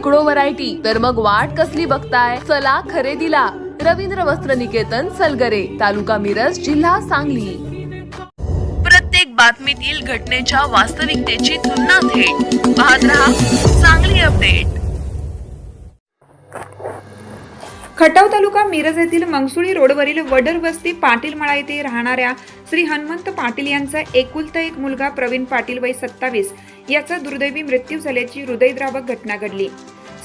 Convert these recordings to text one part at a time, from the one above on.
शेकडो व्हरायटी. तर मग वाट कसली बघताय? चला खरेदीला. रवींद्र वस्त्र निकेतन सलगरे तालुका मिरज जिल्हा सांगली. प्रत्येक बातमीतील घटनेच्या वास्तविकतेची तुलना थेट. पाहत रहा सांगली अपडेट. खटाव तालुका मिरज येथील मंगसुळी रोडवरील वडर वस्ती पाटील मळा येथे राहणाऱ्या श्री हनुमंत पाटील यांचा एकुलता एक मुलगा प्रवीण पाटील वय सत्तावीस. याचा दुर्दैवी मृत्यू झाल्याची हृदयद्रावक घटना घडली.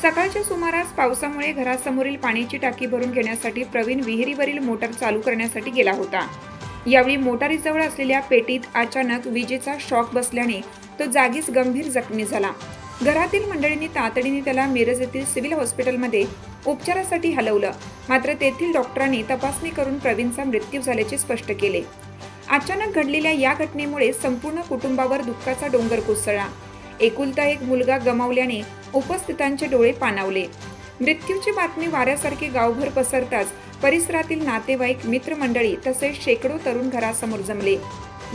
सकाळच्या सुमारास पावसामुळे घरासमोरील पाण्याची टाकी भरून घेण्यासाठी प्रवीण विहिरीवरील मोटार चालू करण्यासाठी गेला होता. यावेळी मोटारीजवळ असलेल्या पेटीत अचानक विजेचा शॉक बसल्याने तो जागीच गंभीर जखमी झाला. घरातील मंडळींनी तातडीने त्याला मिरज येथील सिव्हिल हॉस्पिटलमध्ये उपचारासाठी हलवलं. मात्र तेथील डॉक्टरांनी तपासणी करून प्रवीणचा मृत्यू झाल्याचे स्पष्ट केले. अचानक घडलेल्या या घटनेमुळे संपूर्ण कुटुंबावर दुःखाचा डोंगर कोसळला. एकुलता एक मुलगा गमावल्याने उपस्थितांचे डोळे पाणावले. मृत्यूची बातमी वाऱ्यासारखी गावभर पसरताच परिसरातील नातेवाईक मित्रमंडळी तसेच शेकडो तरुण घरासमोर जमले.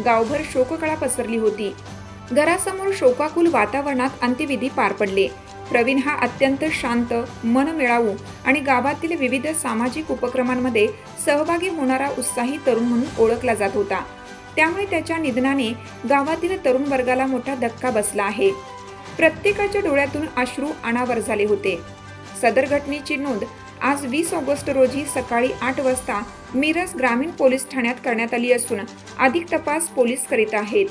गावभर शोककळा पसरली होती. घरासमोर शोकाकुल वातावरणात अंत्यविधी पार पडले. प्रवीण हा अत्यंत शांत मनमिळावू आणि गावातील विविध सामाजिक उपक्रमांमध्ये सहभागी होणारा उत्साही तरुण म्हणून ओळखला जात होता. त्यामुळे त्याच्या निधनाने गावातील तरुण वर्गाला मोठा धक्का बसला आहे. प्रत्येकाच्या डोळ्यातून अश्रू अनावर झाले होते. सदर घटनेची नोंद आज वीस ऑगस्ट रोजी सकाळी आठ वाजता मिरज ग्रामीण पोलीस ठाण्यात करण्यात आली असून अधिक तपास पोलीस करीत आहेत.